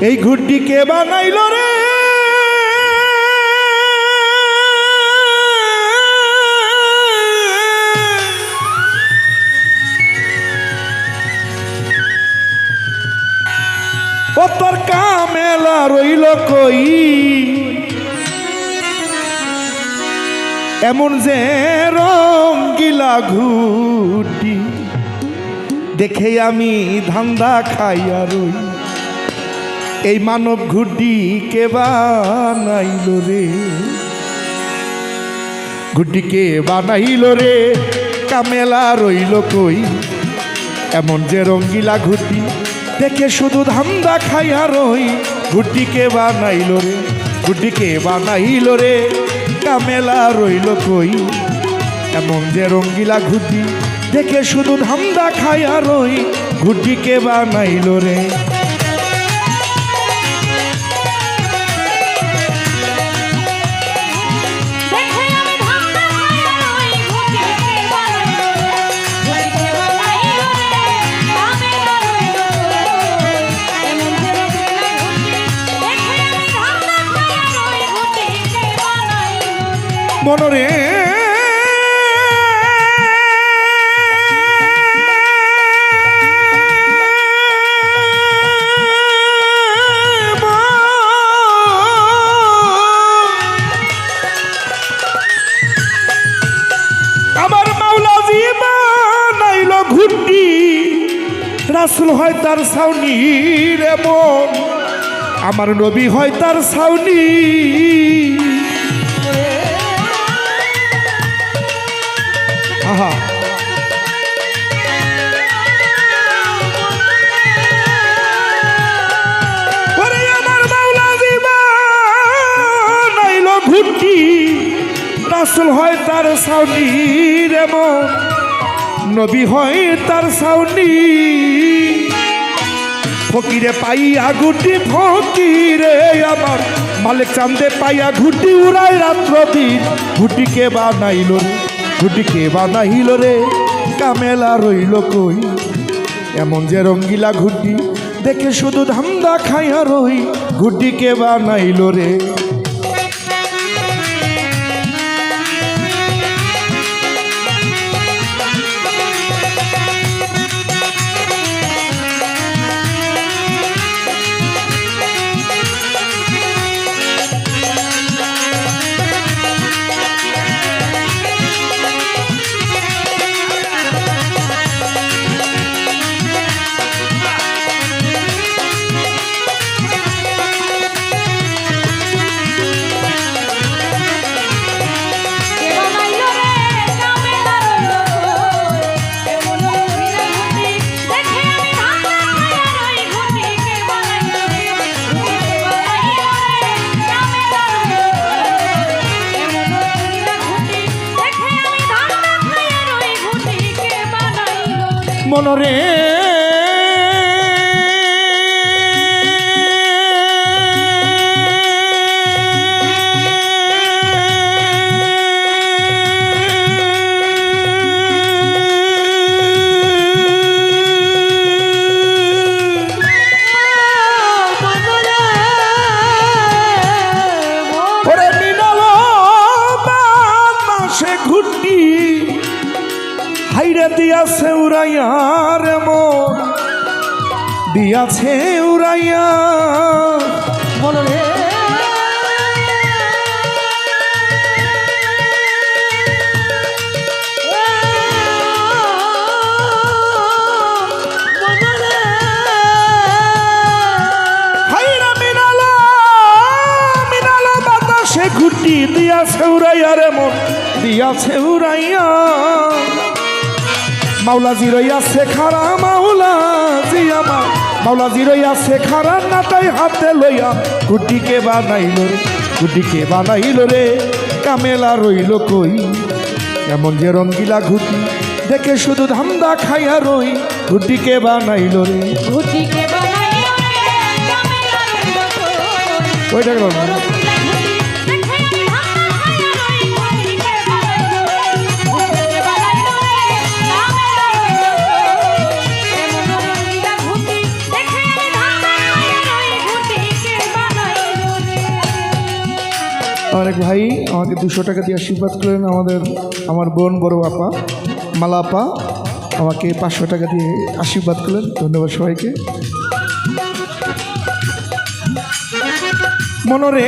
এই ঘুরটি কে বানাইল রে? তোর কামেলা রইল কই? এমন যে রঙ্গিলা ঘুটি দেখে আমি ধান্দা খাইয়া রই। এই মানব ঘুটি কে বানাইল রে? ঘুটি কে বানাইল রে? কামেলা রইল কই? এমন যে রঙ্গিলা ঘুটি, দেখে শুধু ধান্দা খাইয়া রই। ঘুটি কে বানাইল রে? ঘুটি কে বানাইল রে? কামেলা রইল কই? এমন যে রঙ্গিলা ঘুটি, দেখে শুধু ধান্দা খাইয়া রই। ঘুটি কে বানাইল রে? রাসুল হয় তার সাউনি রে মন আমার নবী হয় তার সাউনি হয় তার সাউনি রে মন নবী হয় তার সাউনি ফকিরে পাইয়া ঘুটি ফকিরে আমার। মালিক চান্দে পাইয়া ঘুটি উড়াই রাত্র দিন ঘুটিকে বানাইল রে? ঘুটিকে বানাইল রে? কামেলা রইল কই? এমন যে রঙ্গিলা ঘুটি, দেখে শুধু ধান্দা খাইয়া রই। ঘুটিকে বানাইল রে? মনরে দিয়াছে উড়াইয়া রে মন। দিয়াছে উড়াইয়া। ঘুটি দিয়াছে উড়াইয়া রে মন। দিয়াছে উড়াইয়া। মাওলা জিরইয়া শেখারা মাওলা জি আমার মাওলা জিরইয়া শেখারা নাটাই হাতে লইয়া। গুটিকে বানাইল রে গুটিকে বানাইল রে। কামেলা রইল কই? এমন যে রঙ্গিলা ঘুটি দেখে শুধু ধান্দা খাইয়া রই। ঘুটিকে বানাইল রে। ঘুটিকে বানাইলো রে কামেলা রইল ওইটা ভাই, আমাকে দুশো টাকা দিয়ে আশীর্বাদ করলেন আমাদের, আমার বোন, বড় আপা, মালা আপা, আমাকে পাঁচশো টাকা দিয়ে আশীর্বাদ করলেন ধন্যবাদ সবাইকে। মনরে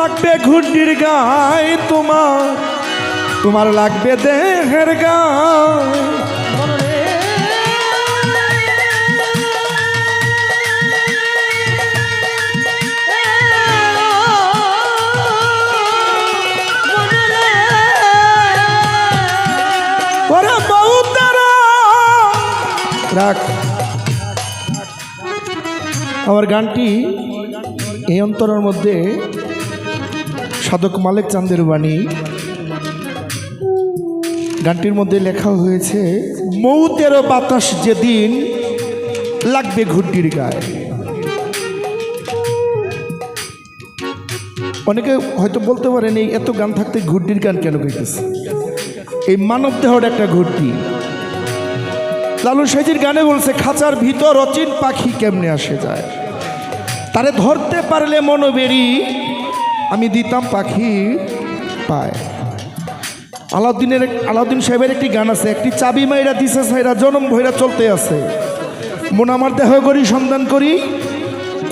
লাগবে ঘুন্ডির গায়ে তোমার তোমার লাগবে দেহের গায়ে রাখ। আমার গানটি এই অন্তরের মধ্যে সাধক মালিক চান্দের বাণী। গানটির মধ্যে লেখা হয়েছে, মৌতের বাতাস যেদিন লাগবে ঘুটির গায়ে। অনেকে হয়তো বলতে পারেন, এই এত গান থাকতে ঘুটির গান কেন গাইতেছে? এই মানব দেহর একটা ঘুরটি লালু সাইজির গানে বলছে, খাঁচার ভিতর অচিন পাখি কেমনে আসে যায়? তারে ধরতে পারলে মনোবেরি আমি দিতাম পাখি পায়। আলাউদ্দিনের আলাউদ্দিন সাহেবের একটি গান আছে, একটি চাবি মাইরা দিছে সাইরা, জনম ভৈরা চলতে আছে। মন আমার দেহ করি, সন্ধান করি,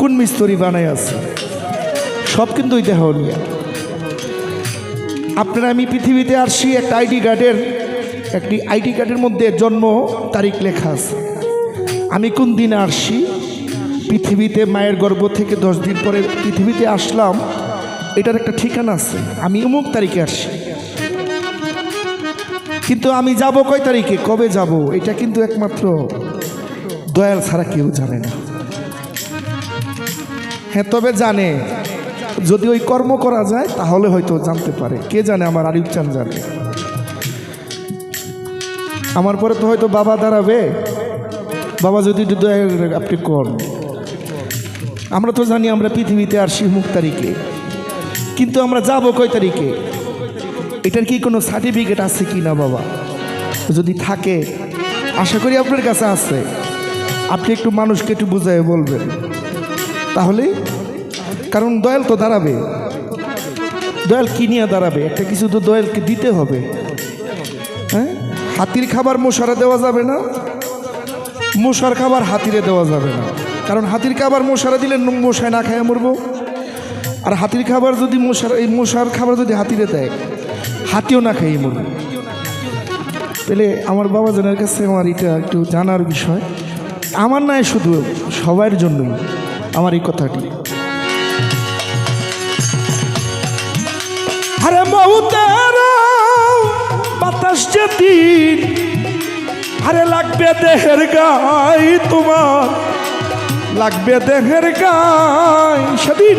কোন মিস্তরি বানাই আছে। সব কিন্তু ওই দেহ নিয়ে। আপনারা আমি পৃথিবীতে আসছি, একটা আইডি কার্ডের, একটি আইডি কার্ডের মধ্যে জন্ম তারিখ লেখা আছে। আমি কোন দিনে আসছি? পৃথিবীতে মায়ের গর্ভ থেকে দশ দিন পরে পৃথিবীতে আসলাম এটার একটা ঠিকানা আছে। আমি অমুক তারিখে আসি কিন্তু আমি যাব কয় তারিখে? কবে যাব? এটা কিন্তু একমাত্র দয়াল ছাড়া কেউ জানে না। হ্যাঁ তবে জানে। যদি ওই কর্ম করা যায়, তাহলে হয়তো জানতে পারে। কে জানে আমার আরিফ চান জানে। আমার পরে তো হয়তো বাবা দাঁড়াবে। বাবা যদি আপনি কর আমরা তো জানি আমরা পৃথিবীতে আসি মুখ তারিখে। কিন্তু আমরা যাব কয় তারিখে? এটার কি কোনো সার্টিফিকেট আছে কি না বাবা? যদি থাকে, আশা করি আপনার কাছে আছে। আপনি একটু মানুষকে একটু বুঝাই বলবেন। তাহলে? কারণ দয়াল তো দাঁড়াবে। দয়াল কি নিয়ে দাঁড়াবে? একটা কিছু তো দয়ালকে দিতে হবে। হ্যাঁ? হাতির খাবার মশারা দেওয়া যাবে না। মশার খাবার হাতিরে দেওয়া যাবে না। কারণ হাতির খাবার মশারা দিলে মশায় না খায় মরবো। আর হাতির খাবার যদি মশার এই মশার খাবার যদি হাতিরে দেয়, হাতিও না খাই মরবে। তাহলে আমার বাবা জানের কাছে আমার এটা একটু জানার বিষয়। আমার নয় শুধু সবার জন্যই আমার এই কথাটি। আরে বাতাস যেদিন আরে লাগবে দেহের গাই তোমার, লাগবে দেহের গাই সেদিন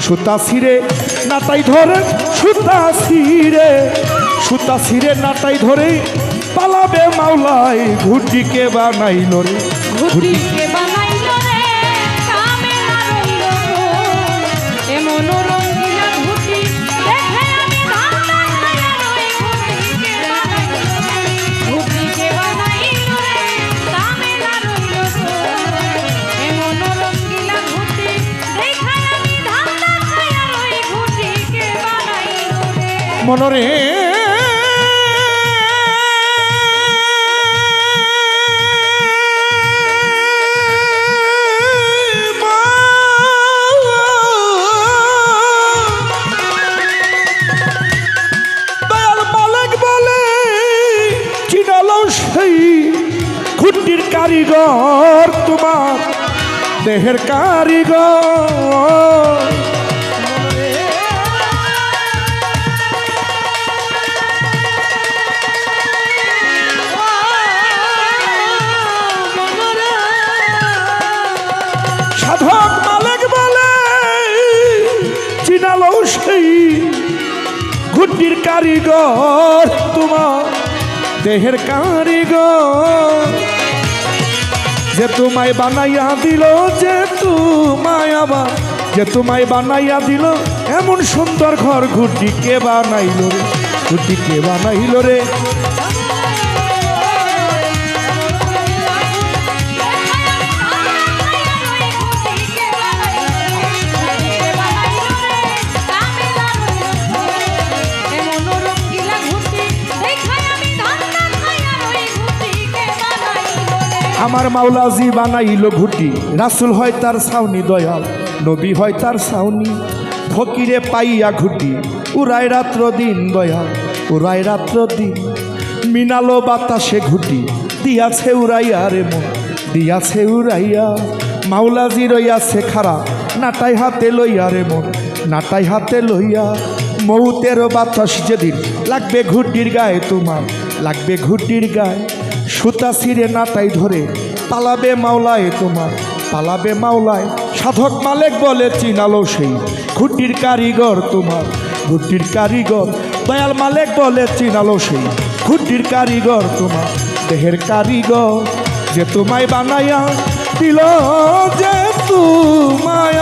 সুতা সিরে নাতাই ধরে, সুতা ছিঁড়ে। সুতা সিরে নাতাই ধরে, পালাবে মাওলাই ঘুটিকে বানাইল রে। ঘুটিকে বানাইল মনরে কারিগর তোমার দেহের কারিগর। কারিগর, তোমার দেহের কারিগর। যে তোমায় বানাইয়া দিল, যে তোমায় আবার যে তোমায় বানাইয়া দিল, এমন সুন্দর ঘর ঘুটি কে বানাইল রে? ঘুটি কে বানাইল রে? আমার মাওলাজি বানাইল ঘুটি। রাসুল হয় তার সাউনি দয়াল, নবী হয় তার সাউনি ফকিরে পাইয়া ঘুটি উড়াই রাত্র দিন দয়াল উড়াই রাত্র দিন। মিনালো বাতাসে ঘুটি, দিয়াছে উড়াইয়া রে মন, দিয়াছে উড়াইয়া। মাওলাজি রইয়াছে খারা নাটাই হাতে লইয়া রে মন, নাটাই হাতে লইয়া। মৌতের বাতাস যেদিন, লাগবে ঘুটির গায়ে তোমার, লাগবে ঘুটির গায়ে। সুতা ছিঁড়ে নাটাই ধরে পালাবে মাওলায় তোমার, পালাবে মাওলায়। সাধক মালেক বলে চিনালো সেই ঘুটির কারিগর তোমার ঘুটির কারিগর। দয়াল মালেক বলে চিনালো সেই ঘুটির কারিগর তোমার। দেহের কারিগর যে তোমায় বানাইয়া দিল, যে তোমায়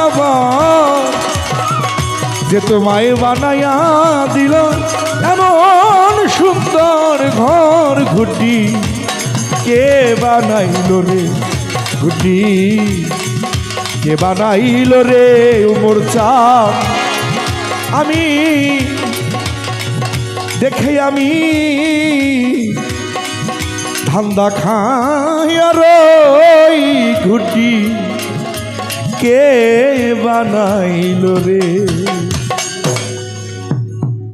যে তোমায় বানাইয়া দিল, এমন সুন্দর ঘর ঘুটি কে বানাইল রে ঘুটি কে বানাইল রে উমর চাপ আমি দেখে আমি ধান্দা খাইয়া রই ঘুটি কে বানাইল রে